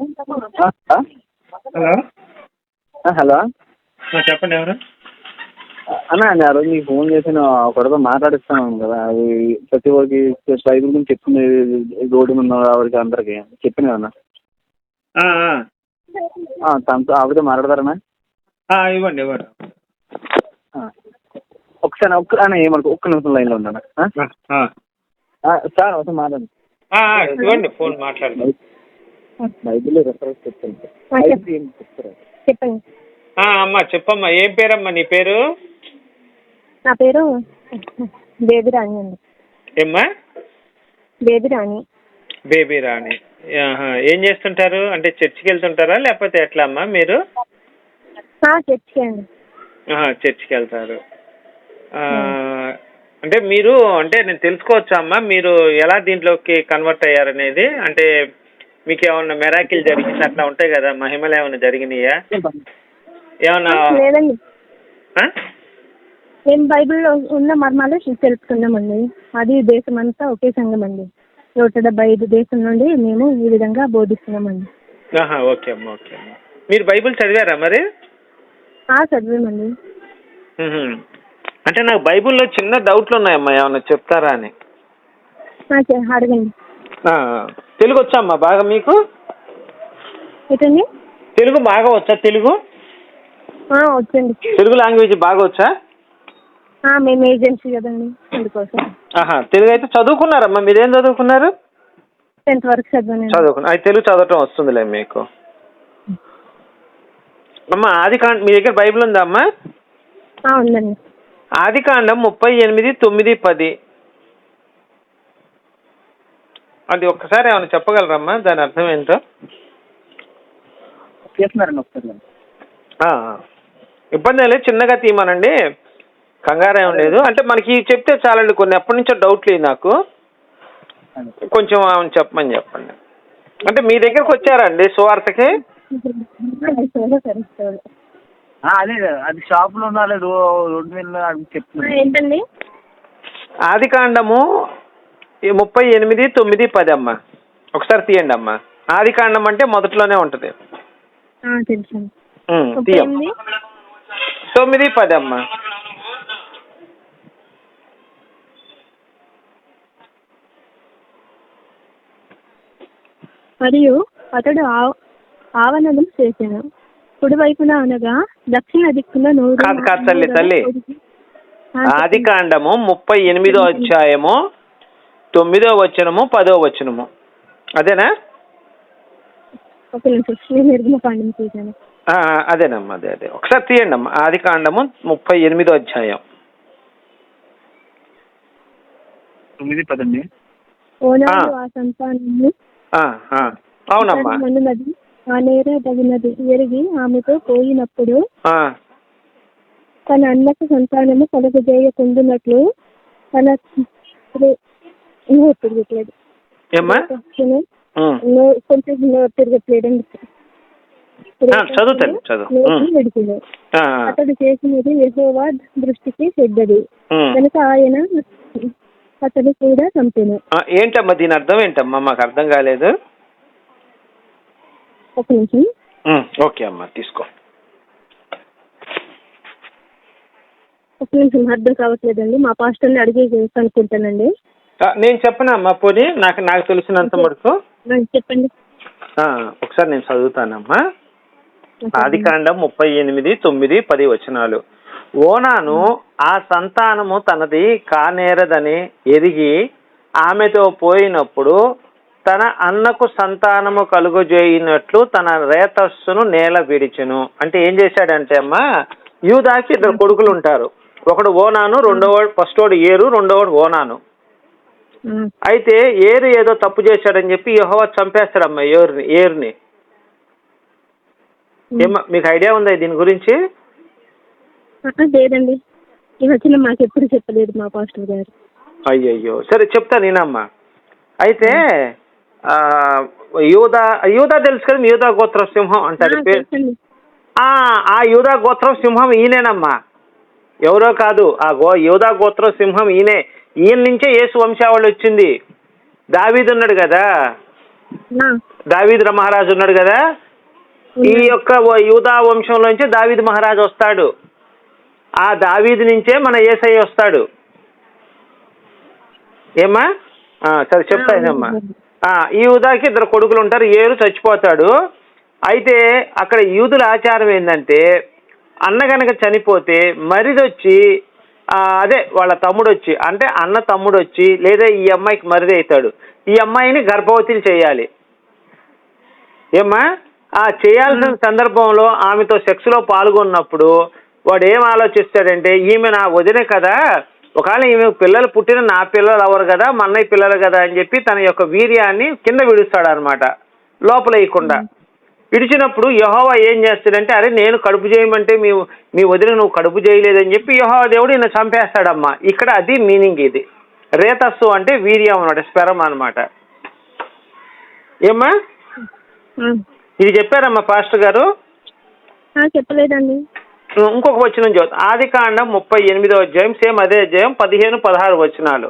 Hello? Hello. చెప్పండి ఎవరు? అన్న నేను ఆ రోజు నీకు ఫోన్ చేసి ఒకరితో మాట్లాడిస్తాను కదా. అది ప్రతి ఒక్కరికి బైబిల్ గురించి చెప్తుంది రోడ్డు మీద ఉన్న ఎవరికి అందరికి. చెప్పిన ఆ. తనతో ఆవిడతో మాట్లాడతారన్నా ఇవ్వండి ఇవ్వండి. ఒకసారి ఒక్క అన్న ఏమనుకో ఒక్క నిమిషం లైన్లో ఉన్నాను. సార్ ఒకసారి మాట్లాడండి. ఇవ్వండి ఫోన్ మాట్లాడండి బైబిల్ రెఫరెన్స్ చెప్తాను చెప్పండి. ఆ, అమ్మా చెప్పమ్మా ఏం పేరమ్మా నీ పేరు? నా పేరు బేబీ రాణి అండి. ఏమ్మా? బేబీ రాణి బేబీ రాణి ఆహా. ఏం చేస్తుంటారు? అంటే చర్చికి వెళ్తుంటారా? లేకపోతే ఎట్లా అమ్మా మీరు? ఆ, చర్చికి అండి. చర్చికి వెళ్తారు. ఆ, అంటే మీరు అంటే నేను తెలుసుకోవచ్చా అమ్మా? మీరు ఎలా దీంట్లోకి కన్వర్ట్ అయ్యారనేది? అంటే మీకు ఏమన్నా మెరాకిల్ జరిగింది అట్లా ఉంటాయి కదా మహిమలు ఏమైనా జరిగినాయా? ఏమన్నా లేదండి? మేము బైబిల్లో ఉన్న మర్మాలు తెలుసుకున్నామండి అది దేశం అంతా ఒకే సంఘం అండి నూట డెబ్బై ఐదు దేశం నుండి మేము ఈ విధంగా బోధిస్తున్నామండి. ఓకే అమ్మా ఓకే అమ్మా. మీరు బైబిల్ చదివారా మరి? చదివామండి. అంటే నాకు బైబిల్లో చిన్న డౌట్లు ఉన్నాయమ్మా ఏమన్నా చెప్తారా అని? అడగండి. తెలుగు వచ్చా అమ్మా బాగా మీకు? ఏంటండి? తెలుగు బాగా వచ్చా తెలుగు? వచ్చండి. తెలుగు లాంగ్వేజ్ బాగా వచ్చా? ఆ, మేము ఏజెన్సీ కదండి అందుకోసం. ఆహా తెలుగు అయితే చదువుకున్నారమ్మా మీరేం చదువుకున్నారు? టెన్త్ వరకు చదివానండి. చదువుకున్నారు అది తెలుగు చదవటం వస్తుందిలే మీకు. అమ్మ ఆది కాండ మీ దగ్గర బైబిల్ ఉందా అమ్మా? ఉందండి. ఆది కాండం ముప్పై ఎనిమిది తొమ్మిది పది. అది ఒక్కసారి ఏమైనా చెప్పగలరమ్మా? దాని అర్థం ఏంటో? చేస్తున్నారండి ఒకసారి ఆ, ఇబ్బంది లేదు చిన్నగా తీయమనండి. కంగారు ఏం లేదు. అంటే మనకి చెప్తే చాలండి కొన్ని ఎప్పటి నుంచో డౌట్ లేదు నాకు. కొంచెం ఆమెను చెప్పమని చెప్పండి. అంటే మీ దగ్గరకు వచ్చారండి సువార్తకి? అదే అది ఉండాలి ఏంటండి? ఆది కాండము ముప్పై ఎనిమిది తొమ్మిది పది అమ్మా. ఒకసారి తీయండి అమ్మా. ఆది కాండం అంటే మొదట్లోనే ఉంటుంది. తొమ్మిది పది అమ్మా. మరియు అతడు ఆవ- ఆవరణం చేశాను. కుడివైపున అనగా దక్షిణ దిక్కున నూరు కాదు, కాదు తల్లి, తల్లి. ఆది కాండము ముప్పై ఎనిమిదో అధ్యాయము తొమ్మిదో వచనము పదో వచనము. అదేనా? అదేనమ్మా అదే అదే. ఒకసారి తీయండి అమ్మా ఆది కాండము ముప్పై ఎనిమిదో అధ్యాయం. తొమ్మిది పదండి. అవునమ్మా. ఆ నేర తగినది ఎరిగి ఆమెతో పోయినప్పుడు ఆ, తన అన్నకు సంతానము కలగజేయకుండునట్లు తన నోరు తిరగట్లేదు. ఏమ్మా? కొంచెం తిరగట్లేదండి ఆ, చదువు. తల్లి, చదువు. నోరు ఉమ్. విడిచింది ఆ, అతడు చేసినది యెహోవా దృష్టికి చెడ్డది. కనుక ఆయన అతడు కూడా చంపెను. ఏంటమ్మా దీని అర్థం ఏంటమ్మా? మాకు అర్థం కాలేదు. ఒక నిమిషం. ఓకే అమ్మా తీసుకో. ఒక నిమిషం అర్థం కావట్లేదండి. మా పాస్టర్ని అడిగి కనుక్కుంటానండి ఆ, నేను చెప్పనా అమ్మా పోనీ? నాకు నాకు తెలిసినంత మటుకు. చెప్పండి. ఒకసారి నేను చదువుతానమ్మా. ఆది కాండం ముప్పై ఎనిమిది తొమ్మిది పది వచనాలు. ఓనాను ఆ సంతానము తనది కానేరదని ఎరిగి ఆమెతో పోయినప్పుడు తన అన్నకు సంతానము కలుగజేయినట్లు తన రేతస్సును నేల విడిచెను. అంటే ఏం చేశాడంటే అమ్మా యూదాకి ఇద్దరు కొడుకులు ఉంటారు. ఒకడు ఓనాను రెండోవాడు ఫస్ట్ వాడు ఏరు రెండోవాడు ఓనాను. అయితే ఏరు ఏదో తప్పు చేశాడని చెప్పి యెహోవా చంపేస్తాడమ్మా ఏరుని ఏరుని. మీకు ఐడియా ఉందా దీని గురించి? ఆ, లేదండి. ఈ వచ్చిన మాకు ఎప్పుడు చెప్పలేదు మా పాస్టర్ గారు. అయ్యయ్యో. సరే చెప్తా నేనమ్మా. అయితే యూదా యూదా తెలుసు కదా యూదా గోత్ర సింహం అంటారు ఆ యూదా గోత్రం సింహం ఈయనేనమ్మా. ఎవరో కాదు ఆ గో యూదా గోత్రం సింహం ఈయనే. ఈయన నుంచే యేసు వంశావళి వచ్చింది. దావీదు ఉన్నాడు కదా? ఆ, దావీదు మహారాజు ఉన్నాడు కదా? ఈ యొక్క యూదా వంశంలోంచి దావీదు మహారాజు వస్తాడు. ఆ దావీదు నుంచే మన ఏసై వస్తాడు. ఏమ్మా? సరే చెప్తానమ్మా ఆ, ఈ యూదాకి ఇద్దరు కొడుకులు ఉంటారు. ఏరు చచ్చిపోతాడు. అయితే అక్కడ యూదుల ఆచారం ఏంటంటే అన్న గనక చనిపోతే మరిదొచ్చి అదే వాళ్ళ తమ్ముడు వచ్చి అంటే అన్న తమ్ముడు వచ్చి లేదా ఈ అమ్మాయికి మరిది అవుతాడు ఈ అమ్మాయిని గర్భవతిని చేయాలి. ఏమ్మా? ఆ చేయాల్సిన సందర్భంలో ఆమెతో సెక్స్లో పాల్గొన్నప్పుడు వాడు ఏం ఆలోచిస్తాడంటే ఈమె నా వదిన కదా. ఒకవేళ ఈమె పిల్లలు పుట్టిన నా పిల్లలు అవరు కదా మా అన్నయ్య పిల్లలు కదా అని చెప్పి తన యొక్క వీర్యాన్ని కింద విడుస్తాడు అనమాట లోపల వేయకుండా విడిచినప్పుడు యహోవా ఏం చేస్తాడంటే అరే నేను కడుపు చేయమంటే మీ మీ వదిన నువ్వు కడుపు చేయలేదని చెప్పి యహోవా దేవుడు ఈయన చంపేస్తాడమ్మా. ఇక్కడ అది మీనింగ్ ఇది. రేతస్సు అంటే వీర్యం అనమాట స్పెరం అనమాట ఏమ్మా. ఇది చెప్పారమ్మా పాస్టర్ గారు? చెప్పలేదండి. ఇంకొక వచనం చదువు ఆది కాండం ముప్పై ఎనిమిదో అధ్యాయం సేమ్ అదే అధ్యాయం పదిహేను పదహారు వచనాలు.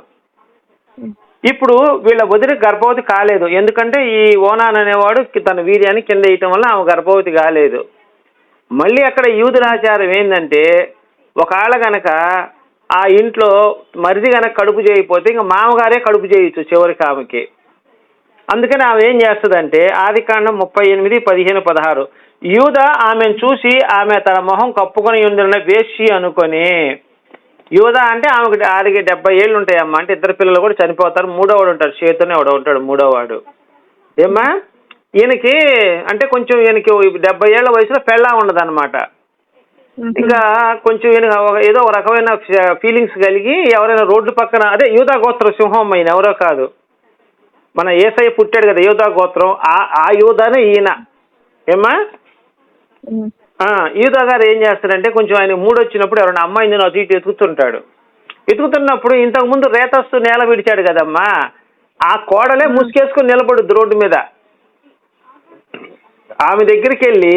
ఇప్పుడు వీళ్ళ వదిలి గర్భవతి కాలేదు. ఎందుకంటే ఈ ఓనాన్ అనేవాడు తన వీర్యాన్ని కింద వేయటం వల్ల ఆమె గర్భవతి కాలేదు. మళ్ళీ అక్కడ యూదులాచారం ఏంటంటే ఒకవేళ గనక ఆ ఇంట్లో మరిది గనక కడుపు చేయకపోతే ఇంకా మామగారే కడుపు చేయొచ్చు చివరికి ఆమెకి. అందుకని ఆమె ఏం చేస్తుందంటే ఆది కాండం ముప్పై ఎనిమిది పదిహేను పదహారు. యూద ఆమెను చూసి ఆమె తన మొహం కప్పుకొని ఉండిన వేషి అనుకొని యూద అంటే ఆమెకు ఆడికి డెబ్బై ఏళ్ళు ఉంటాయమ్మా. అంటే ఇద్దరు పిల్లలు కూడా చనిపోతారు. మూడోవాడు ఉంటాడు. చేతోనే ఎవడో ఉంటాడు మూడోవాడు. ఏమ్మా? ఈయనకి అంటే కొంచెం ఈయనకి డెబ్బై ఏళ్ళ వయసులో పెళ్ళా ఉండదు అనమాట ఇంకా కొంచెం ఈయన ఏదో ఒక రకమైన ఫీలింగ్స్ కలిగి ఎవరైనా రోడ్డు పక్కన అదే యూదా గోత్ర సింహం ఆయన ఎవరో కాదు. మన ఏసఐ పుట్టాడు కదా యూదా గోత్రం. ఆ ఆ యూదానే ఈయన. ఏమ్మా? యూదా గారు ఏం చేస్తారంటే కొంచెం ఆయన మూడు వచ్చినప్పుడు ఎవరైనా అమ్మాయిని అటు ఇటు ఎతుకుతుంటాడు ఎతుకుతున్నప్పుడు ఇంతకు ముందు రేతస్తు నేల విడిచాడు కదమ్మా. ఆ కోడలే ముసుకేసుకుని నిలబడుద్ది రోడ్డు మీద. ఆమె దగ్గరికి వెళ్ళి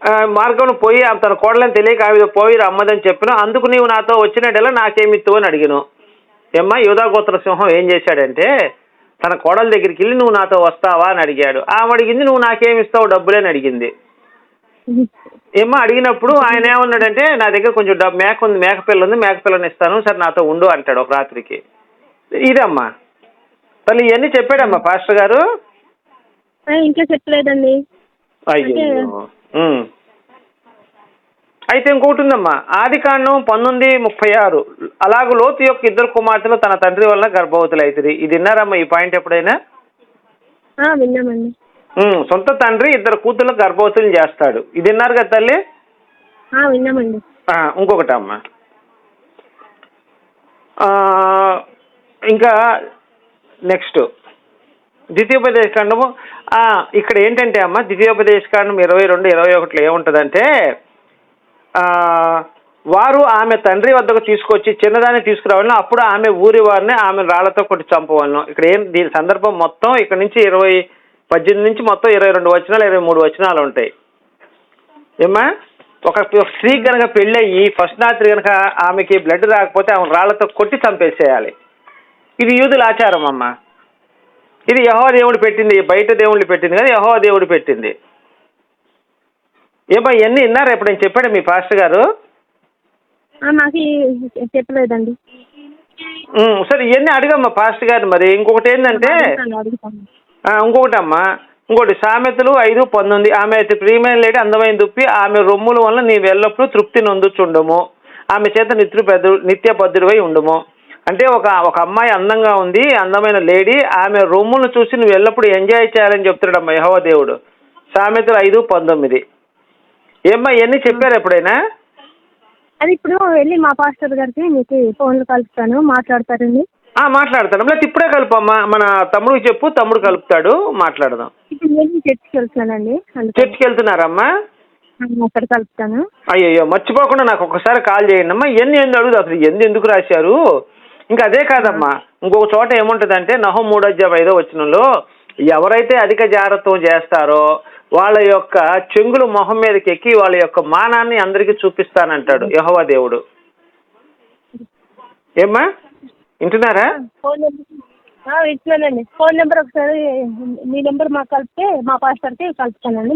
ఆ, మార్గంలో పోయి తన కోడలని తెలియక ఆమె పోయి రమ్మదని చెప్పిన అందుకు నీవు నాతో వచ్చినట్టెలా నాకేమిత్తు అని అడిగాను. ఏమ్మా యోధా గోత్ర సింహం ఏం చేశాడంటే తన కోడల దగ్గరికి వెళ్ళి నువ్వు నాతో వస్తావా? అని అడిగాడు. ఆమె అడిగింది నువ్వు నాకేమి ఇస్తావు డబ్బులే? అని అడిగింది. ఏమో అడిగినప్పుడు ఆయన ఏమన్నాడంటే నా దగ్గర కొంచెం డబ్బు మేక ఉంది మేక పిల్ల ఉంది మేక పిల్లని ఇస్తాను సరే నాతో ఉండు అంటాడు ఒక రాత్రికి. ఇదమ్మా. తల్లి ఇవన్నీ చెప్పాడమ్మా పాస్టర్ గారు? ఇంకా చెప్పలేదండి. అయ్యో. అయితే ఇంకొకటి ఉందమ్మా. ఆది కాండం పంతొమ్మిది ముప్పై ఆరు. అలాగ లోతు యొక్క ఇద్దరు కుమార్తెలు తన తండ్రి వల్ల గర్భవతులు అవుతుంది ఇది విన్నారమ్మా ఈ పాయింట్ ఎప్పుడైనా? విన్నామండి. సొంత తండ్రి ఇద్దరు కూతుర్లు గర్భవతులు చేస్తాడు. ఇది విన్నారు కదా తల్లి? విన్నామండి. ఇంకొకటి అమ్మా. ఇంకా నెక్స్ట్. ద్వితీయోపదేశ కాండము ఇక్కడ ఏంటంటే అమ్మ ద్వితీయోపదేశ కాండం ఇరవై రెండు ఇరవై ఒకటిలో ఏముంటుందంటే వారు ఆమె తండ్రి వద్దకు తీసుకొచ్చి చిన్నదాన్ని తీసుకురావాలను అప్పుడు ఆమె ఊరి వారిని ఆమె రాళ్ళతో కొట్టి చంపవలను. ఇక్కడ ఏం దీని సందర్భం మొత్తం ఇక్కడ నుంచి ఇరవై పద్దెనిమిది నుంచి మొత్తం ఇరవై రెండు వచనాలు ఇరవై మూడు వచనాలు ఉంటాయి. ఏమ్మా? ఒక స్త్రీ కనుక పెళ్ళయ్యి ఫస్ట్ రాత్రి కనుక ఆమెకి బ్లడ్ రాకపోతే ఆమె రాళ్ళతో కొట్టి చంపేసేయాలి. ఇది యూదుల ఆచారం అమ్మ. ఇది యహో దేవుడు పెట్టింది బయట దేవుళ్ళు పెట్టింది కదా యహో దేవుడు పెట్టింది. ఏమో ఇవన్నీ విన్నారా? ఎప్పుడు నేను చెప్పాడు మీ పాస్టర్ గారు. ఈ- చెప్పలేదండి. సరే ఇవన్నీ అడిగమ్మా పాస్టర్ గారు మరి. ఇంకొకటి ఏంటంటే ఇంకొకటమ్మా ఇంకోటి సామెతలు ఐదు పంతొమ్మిది. ఆమె అయితే ప్రియమైన లేడి అందమైన దుప్పి ఆమె రొమ్ముల వల్ల నీవు ఎల్లప్పుడూ తృప్తి నొందుచుండము. ఆమె చేత నిత్య పెద్ద నిత్య పద్ధుడివై ఉండుము. అంటే ఒక ఒక అమ్మాయి అందంగా ఉంది అందమైన లేడీ ఆమె రొమ్ములు చూసి నువ్వు ఎల్లప్పుడూ ఎంజాయ్ చేయాలని చెప్తున్నాడమ్మా యహోవ దేవుడు. సామెతలు ఐదు పంతొమ్మిది. ఏమ్మా ఇవన్నీ చెప్పారు ఎప్పుడైనా? అది ఇప్పుడు వెళ్ళి మా పాస్టర్ గారికి మీకు ఫోన్లు కలుపుతాను మాట్లాడతారండి. మాట్లాడతాను. లేకపోతే ఇప్పుడే కలుపమ్మా మన తమ్ముడికి చెప్పు తమ్ముడు కలుపుతాడు మాట్లాడదాం. ఇప్పుడు చర్చికి వెళ్తున్నానండి. అందుకని. చర్చికి వెళ్తున్నారమ్మా? అక్కడ కలుపుతాను. అయ్యయ్యో మర్చిపోకుండా నాకు ఒకసారి కాల్ చేయండి అమ్మా. ఇవన్నీ ఎందుకు అడుగుదు అసలు ఎన్ని ఎందుకు రాశారు? ఇంకా అదే కాదమ్మా. ఇంకొక చోట ఏముంటుందంటే నహం మూడోధ్యాయం ఐదో వచనంలో ఎవరైతే అధిక జాగ్రత్తం చేస్తారో వాళ్ళ యొక్క చెంగులు మొహం మీదకి ఎక్కి వాళ్ళ యొక్క మానాన్ని అందరికీ చూపిస్తానంటాడు యహోవా దేవుడు. ఏమ్మా? వింటున్నారా? ఫోన్ నెంబర్ ఫోన్ నెంబర్ ఒకసారి మీ నెంబర్ మాకు కలిపితే మా పాస్టర్కి కలుపుతానండి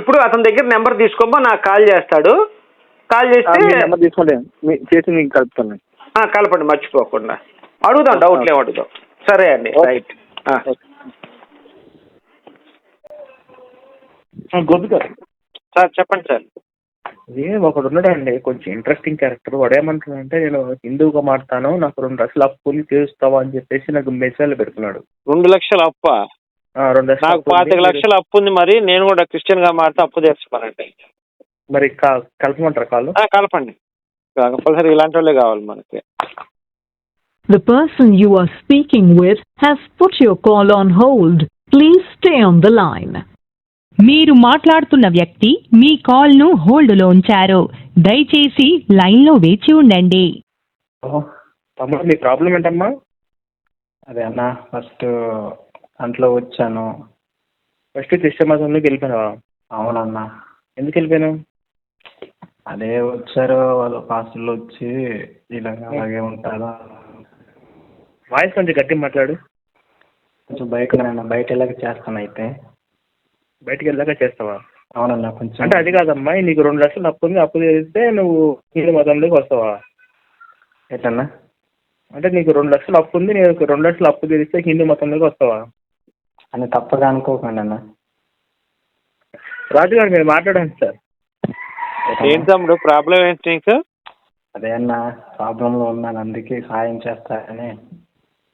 ఇప్పుడు అతని దగ్గర నెంబర్ తీసుకోమో నాకు కాల్ చేస్తాడు. కాల్ చేస్తే మీ నెంబర్ తీసుకోండి మీ చేసి మీకు కలుపుతాను ఆ, కలపండి మర్చిపోకుండా. అడుగుదాం డౌట్లు ఏం అడుగుదాం. సరే అండి రైట్. ఆ. గొద్దు సార్ చెప్పండి సార్. ఇది ఒకడు ఉన్నాడండి కొంచెం ఇంట్రెస్టింగ్ క్యారెక్టర్ వాడు ఏమంటున్నాడంటే నేను హిందువుగా మారుతాను నాకు రెండు లక్షలు అప్పుని తీరుస్తావా అని చెప్పేసి నాకు మెసేజ్లు పెడుతున్నాడు. రెండు లక్షల అప్ప? ఆ, రెండు లక్షలు నాకు అప్పు ఉంది. పాతిక లక్షల అప్పు ఉంది మరి నేను కూడా క్రిస్టియన్గా మారితే అప్పు తీర్చుకోనండి. మరి కా- కలపమంటారా కాళ్ళు ఆ, కలపండి. కంపల్సరీ ఇలాంటి వాళ్ళే కావాలి మనకి. The person you are speaking with has put your call on hold. Please stay on the line. మీరు మాట్లాడుతున్న వ్యక్తి మీ కాల్ను హోల్డ్లో ఉంచారు. దయచేసి లైన్లో వేచి ఉండండి. తమ్ముడు మీ ప్రాబ్లం ఏంటమ్మా? అదే అన్న ఫస్ట్ దాంట్లో వచ్చాను. ఫస్ట్ క్రిస్టియన్ మతంలోకి వెళ్ళిపోయినావా అవునన్న. ఎందుకు వెళ్ళిపోయాను అదే వచ్చారు వాళ్ళు పాస్టర్లు వచ్చి ఇలాగ అలాగే ఉంటారా. వాయిస్ కొంచెం గట్టి మాట్లాడు. కొంచెం బయట బయట ఇలాగ చేస్తాను అయితే. బయటికి వెళ్ళాక చేస్తావా? అవునన్న కొంచెం అంటే అది కాదమ్మా నీకు రెండు లక్షలు అప్పు ఉంది అప్పు తీరిస్తే నువ్వు హిందూ మతంలోకి వస్తావా? ఏంటన్నా అంటే నీకు రెండు లక్షలు అప్పు ఉంది నీకు రెండు లక్షలు అప్పు తీరిస్తే హిందూ మతంలోకి వస్తావా? అని తప్పగా అనుకోకండి అన్న. రాజు గారు మీరు మాట్లాడండి సార్. ఏంటి తమ్ముడు ప్రాబ్లం ఏంటి నీకు? అదే అన్న ప్రాబ్లంలో ఉన్నాను అందుకే సాయం చేస్తారని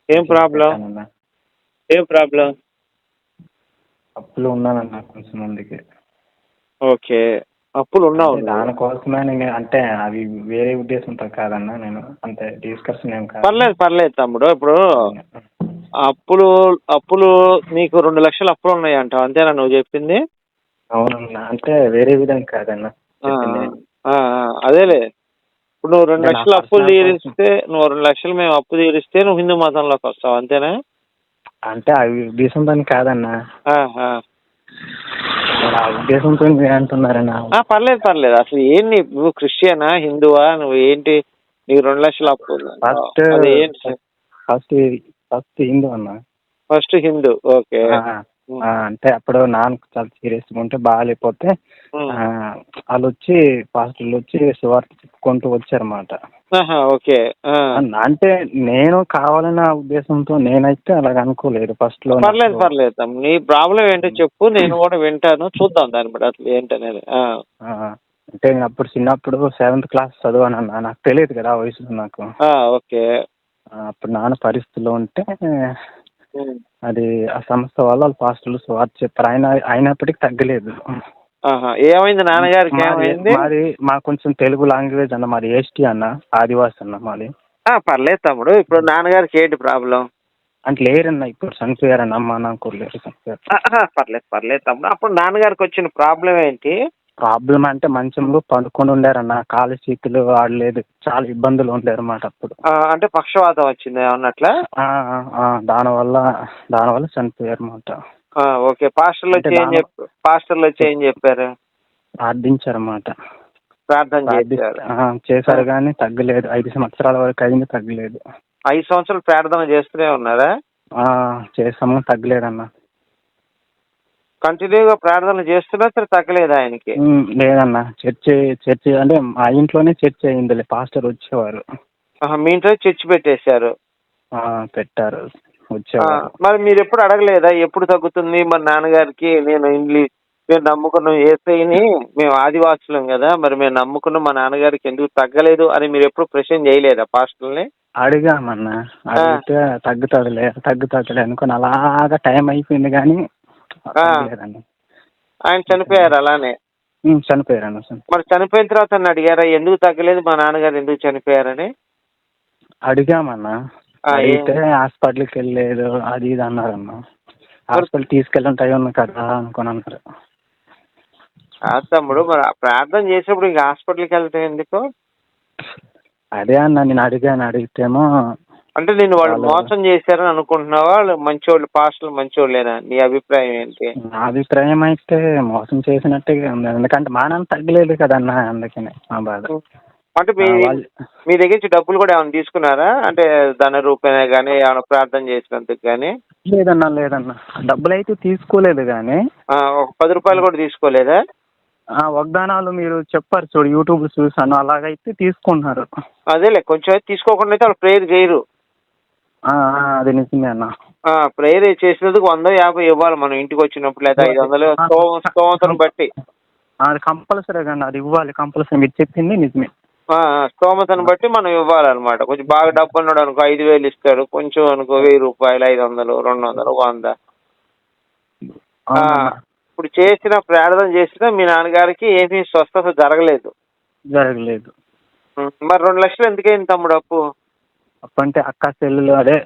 ఏం ప్రాబ్లం. ఏం ప్రాబ్లం? అప్పులు ఉన్నానన్న కొంచెం అందుకే ఓకే. అప్పులు ఉన్నావు అంటే దానికోసమే నేను అంటే అవి వేరే ఉద్దేశంతో కాదన్న నేను అంతే డిస్కషన్ ఏం కాదు. పర్లేదు పర్లేదు తమ్ముడు. ఇప్పుడు అప్పులు అప్పులు నీకు రెండు లక్షల అప్పులు ఉన్నాయి అంటావు అంతేనా నువ్వు చెప్పింది? అవునన్న అంటే వేరే విధంగా కాదన్న అదేలే. ఇప్పుడు నువ్వు రెండు అంటే లక్షలు అప్పులు తీరిస్తే నువ్వు రెండు లక్షలు మేము అప్పు తీరిస్తే నువ్వు హిందూ మతంలోకి వస్తావు. అంతేనా? అంటే అవి ఉద్దేశంతో కాదన్న. ఆ, ఆ. ఆ ఉద్దేశంతో మీరు అంటున్నారన్న. ఆ, పర్లేదు పర్లేదు. అసలు ఏంటి నువ్వు క్రిస్టియనా హిందువా? నువ్వు ఏంటి? నీకు రెండు లక్షల అప్పు ఉంది. ఫస్ట్ అది ఏంటి? ఫస్ట్ ఫస్ట్ హిందూ అన్న. First Hindu okay. ఆ, ఆ, అంటే అప్పుడు నాన్న చాలా సీరియస్ ఉంటే బాగాలేకపోతే వాళ్ళు వచ్చి పాస్టర్లు వచ్చి సువార్త చెప్పుకుంటూ వచ్చారన్నమాట ఓకే. అంటే నేను కావాలన్న ఉద్దేశంతో నేనైతే అలాగ అనుకోలేదు ఫస్ట్లో పర్లేదు. పర్లేదు. నీ ప్రాబ్లం ఏంటో చెప్పు నేను కూడా వింటాను చూద్దాం దాన్ని బట్టి అసలు ఏంటనేది అంటే నేను అప్పుడు చిన్నప్పుడు సెవెంత్ క్లాస్ చదివాను అన్న నాకు తెలియదు కదా ఆ వయసులో నాకు ఓకే అప్పుడు నాన్న పరిస్థితిలో ఉంటే. అది ఆ సంస్థ వాళ్ళు వాళ్ళు పాస్టర్లు చెప్పారు. ఆయన అయినప్పటికీ తగ్గలేదు. ఆహా. ఏమైంది నాన్నగారికి? మాది ఏమైంది? మాది మా కొంచెం తెలుగు లాంగ్వేజ్ అన్న మాది ఎస్టీ అన్న ఆదివాసి అన్న మాది. ఆ, పర్లేదు తమ్ముడు. ఇప్పుడు నాన్నగారికి ఏంటి ప్రాబ్లం? అంటే లేరన్న ఇప్పుడు చనిపోయారన్న అమ్మ నాకు లేరు చనిపోయారు. పర్లేదు పర్లేదు తమ్ముడు. అప్పుడు నాన్నగారికి వచ్చిన ప్రాబ్లం ఏంటి? ప్రాబ్లం అంటే మంచంలో పడుకొని ఉండారన్న కాలు చేతులు ఆడలేదు చాలా ఇబ్బందులు ఉండారు అన్నమాట అప్పుడు. ఆ, అంటే పక్షవాతం వచ్చింది ఆ, దానివల్ల దానివల్ల చనిపోయారు అన్నమాట ఆ, ఓకే. పాస్టర్లు వచ్చి అంటే ఏం నాన్న- చెప్పారు పాస్టర్లు వచ్చి ఏం చెప్పారు? ప్రార్థించారన్నమాట. ప్రార్థన ప్రార్థి- చేశారు. ఆ, చేశారు కానీ తగ్గలేదు. ఐదు సంవత్సరాల వరకు అయింది తగ్గలేదు. ఐదు సంవత్సరాలు ప్రార్థన చేస్తూనే ఉన్నారా? ఆ, చేసాము తగ్గలేదన్న. కంటిన్యూగా ప్రార్థన చేస్తున్నా సరే తగ్గలేదు ఆయనకి. లేదన్న చర్చి చర్చి అంటే మా ఇంట్లోనే చర్చి అయిందిలే పాస్టర్ వచ్చేవారు. మీ ఇంట్లో చర్చి పెట్టేశారు. ఆ, పెట్టారు వచ్చేవారు. మరి మీరు ఎప్పుడు అడగలేదా ఎప్పుడు తగ్గుతుంది? మరి నాన్నగారికి నేను ఇంగ్లీష్ మేము నమ్ముకున్నాం ఏసైని మేము ఆదివాసులం కదా మరి మేము నమ్ముకున్నాం మా నాన్నగారికి ఎందుకు తగ్గలేదు అని మీరు ఎప్పుడు ప్రశ్న చేయలేదా పాస్టర్ని? అడిగామన్న అడిగితే తగ్గుతుందిలే తగ్గుతుందిలే అనుకుని అలాగా టైం అయిపోయింది కానీ ఆయన చనిపోయారు అలానే. ఉమ్, చనిపోయారన్న చని- మరి చనిపోయిన తర్వాత నన్ను అడిగారా ఎందుకు తగ్గలేదు? మా నాన్నగారు ఎందుకు చనిపోయారని? అడిగామన్న. అడిగితే హాస్పిటల్కి వెళ్ళలేదు అది ఇది అన్నారన్న. హాస్పిటల్ తీసుకెళ్ళిన టైం ఉంది కదా అనుకుని అన్నారు. తమ్ముడు మరి ప్రార్థన చేసేప్పుడు ఇంకా హాస్పిటల్కి వెళ్తే ఎందుకు? అదే అన్న నేను అడిగాను అడిగితేమో అంటే నేను వాళ్ళు మోసం చేశారని అనుకుంటున్నావా? వాళ్ళు మంచోళ్ళు పాస్టర్లు మంచోళ్ళేనా? నీ అభిప్రాయం ఏంటి? నా అభిప్రాయం అయితే మోసం చేసినట్టే ఉంది ఎందుకంటే మా నాన్న తగ్గలేదు కదన్న అందుకనే మా బాధ. అంటే మీ మీ దగ్గర నుంచి డబ్బులు కూడా ఏమైనా తీసుకున్నారా? అంటే ధన రూపేణా కానీ ఏమైనా ప్రార్థన చేసినందుకు కానీ లేదన్నా లేదన్నా. డబ్బులు అయితే తీసుకోలేదు కానీ ఒక పది రూపాయలు కూడా తీసుకోలేదా? ఆ వాగ్దానాలు మీరు చెప్పారు చూడు యూట్యూబ్ చూసాను అలాగైతే తీసుకున్నారు. అదేలే కొంచెం అయితే తీసుకోకుండా అయితే వాళ్ళు ప్రేయర్ చేయరు. అది నిజమే అన్న. ప్రేయర్ చేసినందుకు వంద యాభై ఇవ్వాలి మనం ఇంటికి వచ్చినప్పుడు లేదా ఐదు వందలు స్తోమ- స్తోమతను బట్టి. అది కంపల్సరీ కానీ అది ఇవ్వాలి కంపల్సరీ. మీరు చెప్పింది నిజమే. ఆ, స్తోమతను బట్టి మనం ఇవ్వాలన్నమాట. కొంచెం బాగా డబ్బు ఉన్నాడు అనుకో ఐదు వేలు ఇస్తాడు. కొంచెం అనుకో వెయ్యి రూపాయలు ఐదు వందలు రెండు వందలు వంద. ఇప్పుడు చేసిన ప్రార్థన చేసినా మీ నాన్నగారికి ఏమీ స్వస్థత జరగలేదు. జరగలేదు. మరి రెండు లక్షలు ఎందుకైంది తమ్ముడు అప్పు? అప్పంటే అక్క చెల్లెలు అదే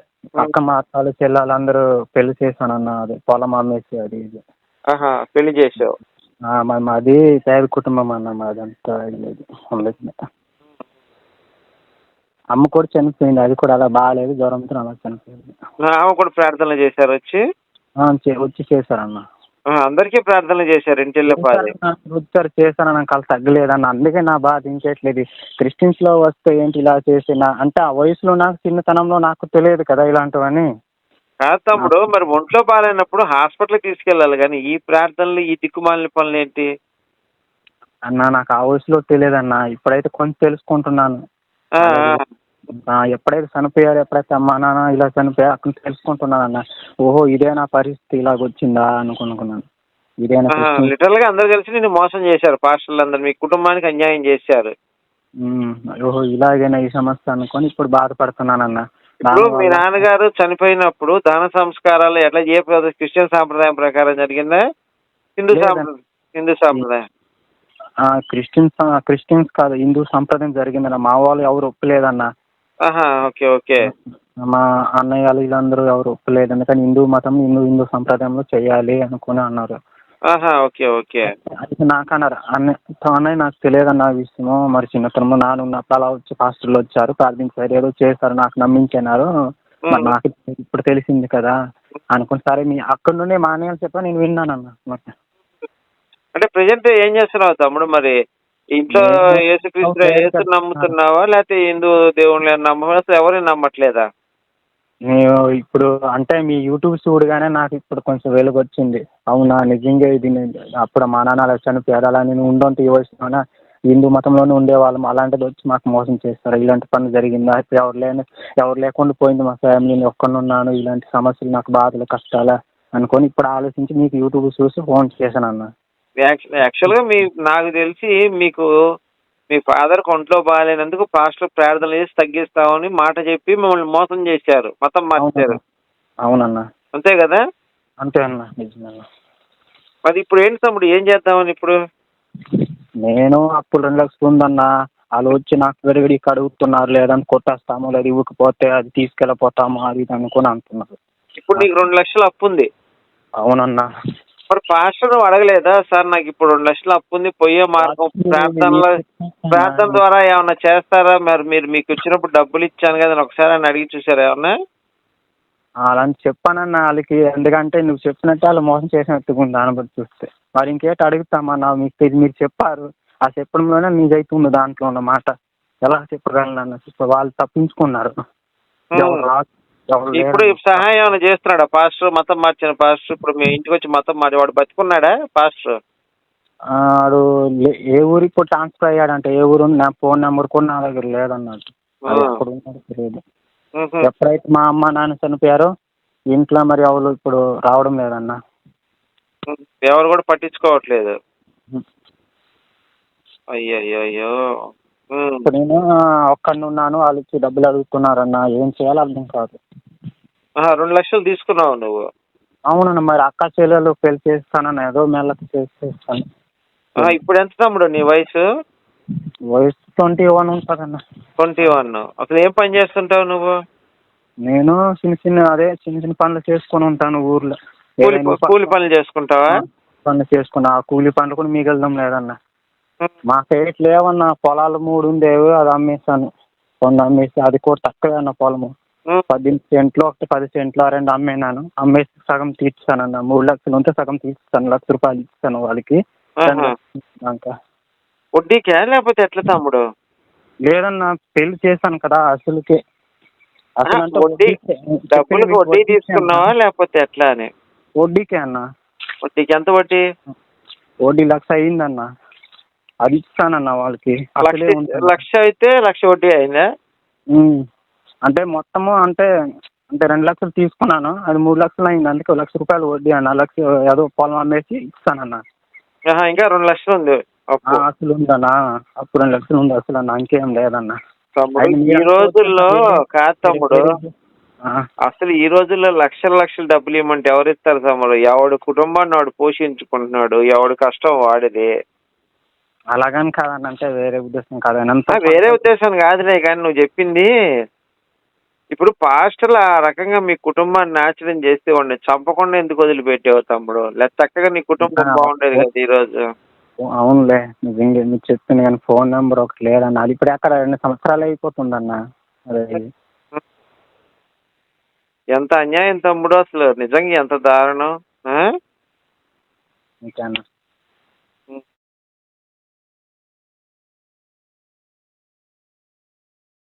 అక్క మాతాలు చెల్లెలు అందరూ పెళ్ళి చేశానన్న అదే పొలం అమ్మేసి అది ఇది. ఆహా పెళ్ళి చేసావు ఆ, మాది పేద కుటుంబం అన్న మాదంతా లేదు ఉండదు అమ్మ కూడా చనిపోయింది అది కూడా అలా బాగాలేదు జ్వరంతో అలా చనిపోయింది. ఆమె కూడా ప్రార్థనలు చేశారు వచ్చి? ఆ, చే- వచ్చి చేశారన్న. అందరికీ ప్రార్థనలు చేశారు ఇంటిల్లపాది వచ్చారు చేశాను నాకు అలా తగ్గలేదన్న. అందుకే నా బాధ ఇంకేట్లేదు క్రిస్టియన్స్లో వస్తే ఏంటి ఇలా చేసిన? అంటే ఆ వయసులో నాకు చిన్నతనంలో నాకు తెలియదు కదా ఇలాంటివని కాదు తమ్ముడు మరి ఒంట్లో బాగాలేనప్పుడు హాస్పిటల్కి తీసుకెళ్ళాలి కానీ ఈ ప్రార్థనలు ఈ దిక్కుమాలిన పనులు ఏంటి? అన్న నాకు ఆ వయసులో తెలియదన్న. ఇప్పుడైతే కొంచెం తెలుసుకుంటున్నాను. ఎప్పుడైతే చనిపోయారు ఎప్పుడైతే అమ్మా నాన్న ఇలా చనిపోయారు అక్కడ తెలుసుకుంటున్నాను అన్న. ఓహో ఇదే నా పరిస్థితి ఇలాగ వచ్చిందా అనుకున్నాను లిటరల్గా అందరు కలిసి నిన్ను మోసం చేశారు పాస్టర్లు అందరు మీ కుటుంబానికి అన్యాయం చేశారు. ఓహో ఇలాగైనా ఈ సమస్య అనుకొని ఇప్పుడు బాధపడుతున్నానన్న ఇప్పుడు మీ నాన్నగారు చనిపోయినప్పుడు దాన సంస్కారాలు ఎట్లా ఏ క్రిస్టియన్ సాంప్రదాయం ప్రకారం జరిగిందా? హిందూ. సాంప్రదాయం హిందూ సాంప్రదాయం. ఆ, క్రిస్టియన్స్ క్రిస్టియన్స్ కాదు హిందూ సంప్రదాయం జరిగిందన్న. మా వాళ్ళు ఎవరు ఒప్పులేదన్న. Okay okay. మా అన్నయ్యలు వీళ్ళందరూ ఎవరు ఒప్పులేదు ఎందుకని హిందూ మతం హిందూ హిందూ సంప్రదాయంలో చేయాలి అనుకుని అన్నారు. Okay okay. అయితే నాకు అన్నారు అన్నయ్య అన్నయ్య నాకు తెలియదన్న ఆ విషయము. మరి చిన్నతనము నాన్న ఉన్నప్పుడు అలా వచ్చి పాస్టర్లు వచ్చారు ప్రార్థించారు ఏదో చేశారు నాకు నమ్మించినారు మరి నాకు ఇప్పుడు తెలిసింది కదా అనుకుని సరే మీ అక్కడ నుండి మా అన్నయ్య చెప్పా నేను విన్నానన్న. మరి. అంటే ప్రజెంట్ ఏం చేస్తున్నావు తమ్ముడు మరి? ఇంట్లో యేసుక్రీస్తు యేసు నమ్ముతున్నావా? లేకపోతే హిందూ దేవుళ్ళని నమ్మవా? అసలు ఎవరిని నమ్మట్లేదా? నేను ఇప్పుడు అంటే మీ యూట్యూబ్ చూడగానే నాకు ఇప్పుడు కొంచెం వెలుగు వచ్చింది అవునా? నిజంగా ఇది అప్పుడు మా నాన్న అలా చనిపోయారు అలా నేను ఈ వయసులోన హిందూ మతంలోనే ఉండేవాళ్ళం. అలాంటిది వచ్చి మాకు మోసం చేస్తారు. ఇలాంటి పని జరిగిందా? ఎవరు లేని ఎవరు లేకుండా పోయింది మా ఫ్యామిలీని ఒక్కనున్నాను ఇలాంటి సమస్యలు నాకు బాధలు కష్టాలా అనుకొని ఇప్పుడు ఆలోచించి మీకు యూట్యూబ్ చూసి ఫోన్ చేశాను అన్న యాక్చువల్గా మీ నాకు తెలిసి మీకు మీ ఫాదర్ ఒంట్లో బాగాలేనందుకు పాస్టర్ ప్రార్థన చేసి తగ్గిస్తామని మాట చెప్పి మిమ్మల్ని మోసం చేశారు. మతం మార్చారు. అవునన్నా. అంతే కదా? అంతే అన్న. నిజమన్నా మరి ఇప్పుడు ఏంటి తమ్ముడు? ఏం చేద్దామని ఇప్పుడు? నేను అప్పుడు రెండు లక్షలు ఉందన్న. వాళ్ళు వచ్చి నాకు విడివిడి అడుగుతున్నారు లేదని కొట్టేస్తాము. లేదు ఇవ్వకపోతే అది తీసుకెళ్ళిపోతాము. అది ఇది అనుకుని అంటున్నారు ఇప్పుడు నీకు రెండు లక్షలు అప్పు ఉంది. అవునన్నా. మరి పాస్టర్ అడగలేదా? సార్ నాకు ఇప్పుడు రెండు లక్షలు అప్పు ఉంది పోయే మార్గం ప్రార్థనలో ప్రార్థన ద్వారా ఏమన్నా చేస్తారా? మరి మీరు మీకు వచ్చినప్పుడు డబ్బులు ఇచ్చాను కదా ఒకసారి అని అడిగి చూసారా ఏమన్నా? అలాంటి చెప్పానన్న వాళ్ళకి. ఎందుకంటే నువ్వు చెప్పినట్టు వాళ్ళు మోసం చేసినట్టుగా ఉంది దాన్ని బట్టి చూస్తే. మరి ఇంకేటి అడుగుతామన్నా మీకు ఇది మీరు చెప్పారు. ఆ చెప్పడంలోనే మీదైతే ఉంది దాంట్లో ఉన్న మాట. ఎలా చెప్పగలను అన్న వాళ్ళు తప్పించుకున్నారు. ఇప్పుడు. సహాయం ఏమైనా చేస్తున్నాడా? పాస్టర్ మతం మార్చిన పాస్టర్? ఇప్పుడు మీ ఇంటికి వచ్చి మతం మార్చి వాడు బతుకున్నాడా పాస్టర్? ఆడు లే- ఏ ఊరు ఇప్పుడు ట్రాన్స్ఫర్ అయ్యాడంటే ఏ ఊరు? నా ఫోన్ నెంబర్ కూడా నా దగ్గర లేదన్నట్టు అది ఉన్నాడో తెలియదు. ఎప్పుడైతే మా అమ్మ నాన్న చనిపోయారో ఇంట్లో మరి ఎవరు ఇప్పుడు రావడం లేదన్న. ఎవరు కూడా పట్టించుకోవట్లేదు. అయ్యో అయ్యో అయ్యో ఉమ్. ఇప్పుడు నేను ఒక్కడిని ఉన్నాను వాళ్ళు ఇచ్చి డబ్బులు అడుగుతున్నారన్న ఏం చేయాలో అర్థం కాదు. రెండు లక్షలు తీసుకున్నావు నువ్వు. అవునన్న మరి అక్క చెల్లెలు పెళ్ళి చేస్తానన్న ఏదో మెల్లకి చేసి చేస్తాను. ఇప్పుడు ఎంత తమ్ముడు నీ వయసు? వయసు ట్వంటీ వన్ ఉంటుందన్న. Twenty one. అసలు ఏం పని చేస్తుంటావు నువ్వు? నేను చిన్న చిన్న అదే చిన్న చిన్న పనులు చేసుకొని ఉంటాను ఊర్లో. కూలి పనులు చేసుకుంటావా? పనులు చేసుకున్నా. ఆ కూలి పనులు కూడా మిగలడం లేదన్న. మా సైడ్ లేవన్న పొలాలు మూడు ఉండేవి అది అమ్మేశాను. కొన్ని అమ్మేసి అది కూడా తక్కువే అన్న పొలము. పద్దెనిమిది సెంట్లు ఒకటి పది సెంట్లు రెండు అమ్మేనాను. అమ్మేసి సగం తీర్చానన్న మూడు లక్షలు ఉంటే సగం తీర్చాను లక్ష రూపాయలు ఇస్తాను వాళ్ళకి. వడ్డీకా లేకపోతే ఎట్లా తమ్ముడు? లేదన్నా పెళ్ళి చేశాను కదా అసలుకే. అసలు అంటే వడ్డీ డబ్బులకు వడ్డీ తీసుకున్నావా. లేకపోతే ఎట్లా అని? వడ్డీకే అన్న. వడ్డీకి ఎంత వడ్డీ? వడ్డీ లక్ష అయిందన్న. అది ఇస్తానన్న వాళ్ళకి. లక్ష అయితే లక్ష వడ్డీ అయిందా. అంటే మొత్తము అంటే అంటే రెండు లక్షలు తీసుకున్నాను అది మూడు లక్షలు అయింది. అందుకే లక్ష రూపాయలు వడ్డీ అన్న లక్ష ఏదో పొలం అమ్మేసి ఇస్తానన్న. ఇంకా రెండు లక్షలు ఉంది అసలు ఉందన్నా అప్పుడు రెండు లక్షలు ఉంది అసలు అన్న ఇంకేం లేదన్న. ఈ రోజుల్లో కాదు తమ్ముడు. అసలు ఈ రోజుల్లో లక్షల లక్షలు డబ్బులు ఇవ్వమంటే ఎవరు ఇస్తారు తమ్ముడు? ఎవడు కుటుంబాన్ని వాడు పోషించుకుంటున్నాడు ఎవడు కష్టం వాడిది. అలాగని కాదన్న అంటే వేరే ఉద్దేశం కాదన్న వేరే ఉద్దేశం కాదులే కానీ నువ్వు చెప్పింది ఇప్పుడు పాస్టర్లు ఆ రకంగా మీ కుటుంబాన్ని నాశనం చేస్తే వాడిని చంపకుండా ఎందుకు వదిలిపెట్టావు తమ్ముడు? లేదా చక్కగా నీ కుటుంబం బాగుండేది కదా ఈ రోజు? అవునులే నిజంగా మీరు చెప్పింది కానీ ఫోన్ నెంబర్ ఒకటి లేదన్న. అది ఇప్పుడు ఎక్కడ? రెండు సంవత్సరాలు అయిపోతుందన్న. అదే. ఎంత అన్యాయం తమ్ముడు అసలు. నిజంగా ఎంత దారుణం? ఇంకేమన్నా